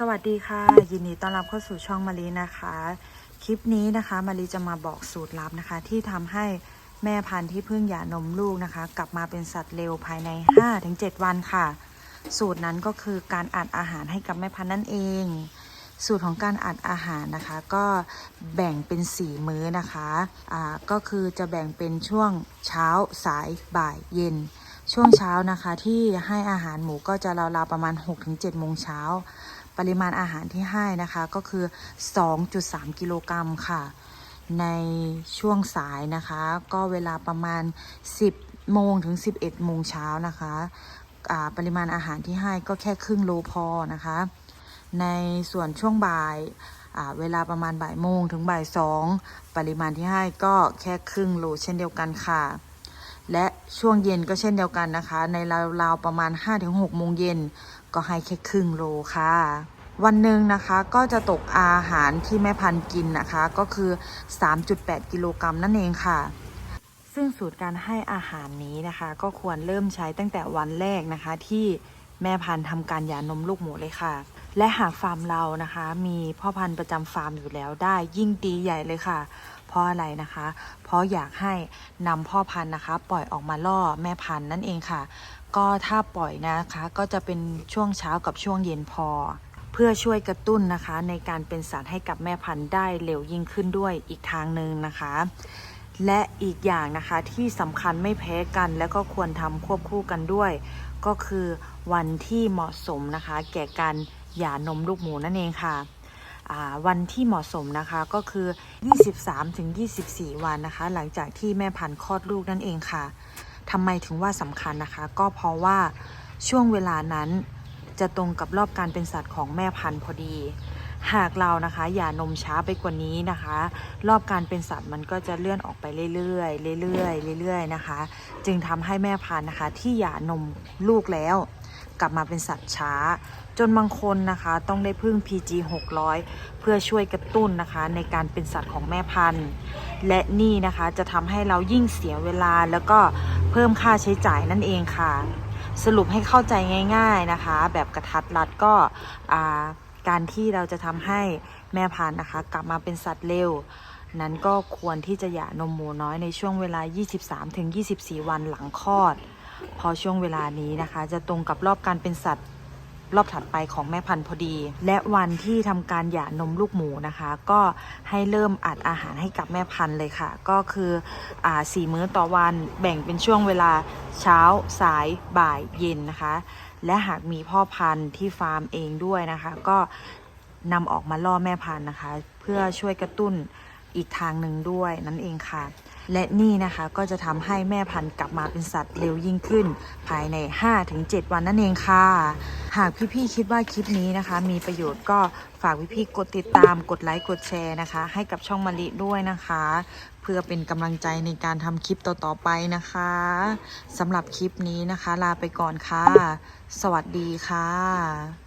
สวัสดีค่ะ ยินดีต้อนรับเข้าสู่ช่องมารีนะคะ คลิปนี้นะคะมารีจะมาบอกสูตรลับนะคะ ที่ทำให้แม่พันธุ์ที่เพิ่งหย่านมลูกนะคะ กลับมาเป็นสัตว์เร็วภายใน 5-7 วันค่ะ สูตรนั้นก็คือการอัดอาหารให้กับแม่พันธุ์นั่นเอง สูตรของการอัดอาหารนะคะ ก็แบ่งเป็น 4 มื้อนะคะอ่าก็คือจะแบ่งเป็นช่วงเช้าสายบ่ายเย็น ช่วงเช้านะคะที่ให้อาหารหมูก็จะราวๆประมาณ 6-7โมงเช้า ปริมาณอาหารที่ให้นะคะก็คือ 2.3 กิโลกรัมค่ะ ในช่วงสายนะคะ ก็เวลาประมาณ 10โมงถึง 11โมงเช้านะคะอ่าปริมาณอาหารที่ให้ก็แค่ครึ่งโลพอนะคะ ในส่วนช่วงบ่ายอ่าเวลาประมาณบ่ายโมงถึงบ่ายสองปริมาณที่ให้ก็แค่ครึ่งโลเช่นเดียวกันค่ะ และช่วงเย็นก็เช่นเดียวกันนะคะ ในราวๆประมาณ 5-6 โมงเย็น ก็ให้แค่ครึ่งโลค่ะ วันหนึ่งนะคะก็จะตกอาหารที่แม่พันธุ์กินนะคะ ก็คือ 3.8 กิโลกรัมนั่นเองค่ะ ซึ่งสูตรการให้อาหารนี้นะคะ ก็ควรเริ่มใช้ตั้งแต่วันแรกนะคะ ที่แม่พันธุ์ทำการหย่านมลูกหมูเลยค่ะ และหากฟาร์มเรานะคะ มีพ่อพันธุ์ประจำฟาร์มอยู่แล้วได้ยิ่งดีใหญ่เลยค่ะ เพราะอะไรนะคะ เพราะอยากให้นำพ่อพันธุ์นะคะ ปล่อยออกมาล่อแม่พันธุ์นั่นเองค่ะ ก็ถ้าปล่อยนะคะก็จะเป็นช่วงเช้ากับช่วงเย็นพอ เพื่อช่วยกระตุ้นนะคะ ในการเป็นสัตว์ให้กับแม่พันธุ์ได้เร็วยิ่งขึ้นด้วยอีกทางหนึ่งนะคะ และอีกอย่างนะคะที่สำคัญไม่แพ้กัน และก็ควรทำควบคู่กันด้วย ก็คือวันที่เหมาะสมนะคะ แก่การ หย่านมลูกหมูนั่นเองค่ะวันที่เหมาะสมนะคะก็คือ 23-24 วันนะคะ หลังจากที่แม่พันธุ์คลอดลูกนั่นเองค่ะทำไมถึงว่าสำคัญนะคะ ก็เพราะว่าช่วงเวลานั้นจะตรงกับรอบการเป็นสัตว์ของแม่พันธุ์พอดี หากเรานะคะหย่านมช้าไปกว่านี้นะคะ รอบการเป็นสัตว์มันก็จะเลื่อนออกไปเรื่อยๆเรื่อยๆเรื่อยๆนะคะ จึงทำให้แม่พันธุ์นะคะ ที่หย่านมลูกแล้ว กลับมาเป็นสัตว์ช้า จนบางคนนะคะต้องได้พึ่ง PG 600 เพื่อช่วยกระตุ้นนะคะในการเป็นสัตว์ของแม่พันธุ์ และนี่นะคะจะทำให้เรายิ่งเสียเวลาแล้วก็เพิ่มค่าใช้จ่ายนั่นเองค่ะ สรุปให้เข้าใจง่าย ๆนะคะ แบบกระทัดรัดก็การที่เราจะทำให้แม่พันธุ์นะคะ กลับมาเป็นสัตว์เร็วนั้นก็ควรที่จะหย่านมหมูน้อยในช่วงเวลา 23-24 วันหลังคลอด พอช่วงเวลานี้นะคะ จะตรงกับรอบการเป็นสัตว์รอบถัดไปของแม่พันธุ์พอดี และวันที่ทำการหย่านมลูกหมูนะคะ ก็ให้เริ่มอัดอาหารให้กับแม่พันธุ์เลยค่ะ ก็คืออ่าสี่มื้อต่อวันแบ่งเป็นช่วงเวลาเช้าสายบ่ายเย็นนะคะ และหากมีพ่อพันธุ์ที่ฟาร์มเองด้วยนะคะ ก็นำออกมาล่อแม่พันธุ์นะคะ เพื่อช่วยกระตุ้นอีกทางหนึ่งด้วยนั่นเองค่ะ และนี่นะคะก็จะทำให้แม่พันธุ์กลับมาเป็นสัตว์เร็วยิ่งขึ้น ภายใน 5-7 วันนั่นเองค่ะ หากพี่ๆคิดว่าคลิปนี้นะคะ มีประโยชน์ก็ฝากพี่ๆกดติดตามกดไลค์กดแชร์นะคะ ให้กับช่องมะลิด้วยนะคะ เพื่อเป็นกำลังใจในการทำคลิปต่อๆไปนะคะสำหรับคลิปนี้นะคะ ลาไปก่อนค่ะ สวัสดีค่ะ